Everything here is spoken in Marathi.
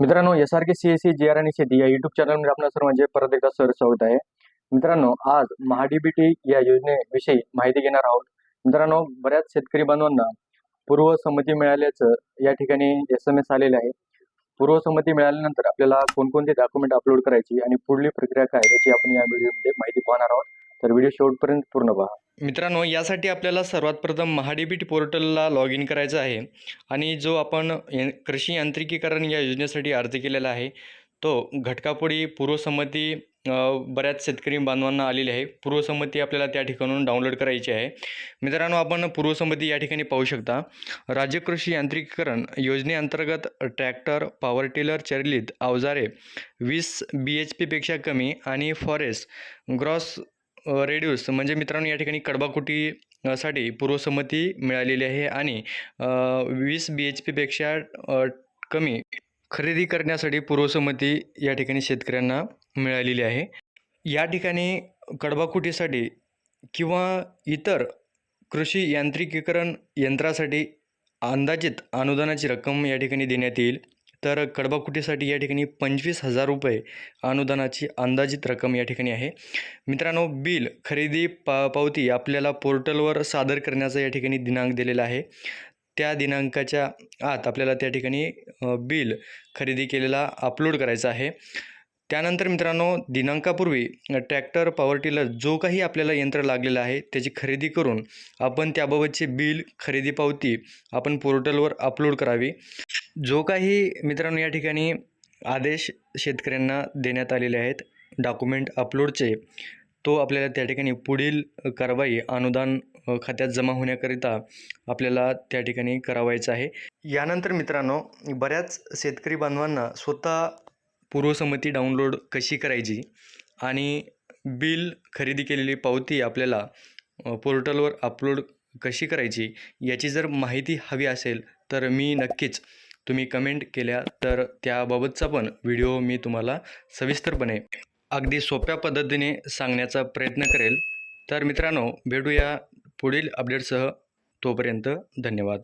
मित्रांनो S R K C S C G R आणि शेती या युट्यूब चॅनलमध्ये आपल्या सर्वांचे परत एकदा सर स्वागत आहे. मित्रांनो आज महाडीबीटी या योजनेविषयी माहिती घेणार आहोत. मित्रांनो बऱ्याच शेतकरी बांधवांना पूर्व संमती मिळाल्याचं या ठिकाणी एस एम एस आलेले आहे. पूर्व संमती मिळाल्यानंतर आपल्याला कोणकोणते डॉक्युमेंट अपलोड करायची आणि पुढली प्रक्रिया काय याची आपण या व्हिडिओमध्ये माहिती पाहणार आहोत. तर व्हिडिओ शेवटपर्यंत पूर्ण पहा. मित्रांनो यासाठी आपल्याला सर्वात प्रथम महाडीबीट पोर्टलला लॉग इन करायचं आहे आणि जो आपण कृषी यांत्रिकीकरण या योजनेसाठी अर्ज केलेला आहे तो घटकापुढी पूर्वसंमती बऱ्याच शेतकरी बांधवांना आलेली आहे. पूर्वसंमती आपल्याला त्या ठिकाणून डाउनलोड करायची आहे. मित्रांनो आपण पूर्वसंमती या ठिकाणी पाहू शकता. राज्य कृषी यांत्रिकीकरण योजनेअंतर्गत ट्रॅक्टर पॉवर टिलर चरलित अवजारे वीस बी एच पीपेक्षा कमी आणि फॉरेस्ट ग्रॉस रेड्यूस म्हणजे मित्रांनो या ठिकाणी कडबाकुटी साठी पूर्वसंमती मिळालेली आहे आणि वीस बी एच पीपेक्षा कमी खरेदी करण्यासाठी पूर्वसंमती या ठिकाणी शेतकऱ्यांना मिळालेली आहे. या ठिकाणी कडबाकुटीसाठी किंवा इतर कृषी यांत्रिकीकरण यंत्रासाठी अंदाजित अनुदानाची रक्कम या ठिकाणी देण्यात येईल. तर कडबाकुटीसाठी या ठिकाणी पंचवीस हजार रुपये अनुदानाची अंदाजित रक्कम या ठिकाणी आहे. मित्रांनो बिल खरेदी पा पावती आपल्याला पोर्टलवर सादर करण्याचा या ठिकाणी दिनांक दिलेला आहे. त्या दिनांकाच्या आत आपल्याला त्या ठिकाणी बिल खरेदी केलेला अपलोड करायचा आहे. त्यानंतर मित्रांनो दिनांकापूर्वी ट्रॅक्टर पॉवर टिलर जो काही आपल्याला यंत्र लागलेलं आहे त्याची खरेदी करून आपण त्याबाबतचे बिल खरेदी पावती आपण पोर्टलवर अपलोड करावी. जो काही मित्रांनो या ठिकाणी आदेश शेतकऱ्यांना देण्यात आलेले आहेत डॉक्युमेंट अपलोडचे तो आपल्याला त्या ठिकाणी पुढील कारवाई अनुदान खात्यात जमा होण्याकरिता आपल्याला त्या ठिकाणी करावायचं आहे. यानंतर मित्रांनो बऱ्याच शेतकरी बांधवांना स्वतः पूर्वसंमती डाउनलोड कशी करायची आणि बिल खरेदी केलेली पावती आपल्याला पोर्टलवर अपलोड कशी करायची याची जर माहिती हवी असेल तर मी नक्कीच तुम्ही कमेंट केल्या तर त्याबाबतचा पण व्हिडिओ मी तुम्हाला सविस्तरपणे अगदी सोप्या पद्धतीने सांगण्याचा प्रयत्न करेल. तर मित्रांनो भेटूया पुढील अपडेटसह तोपर्यंत धन्यवाद.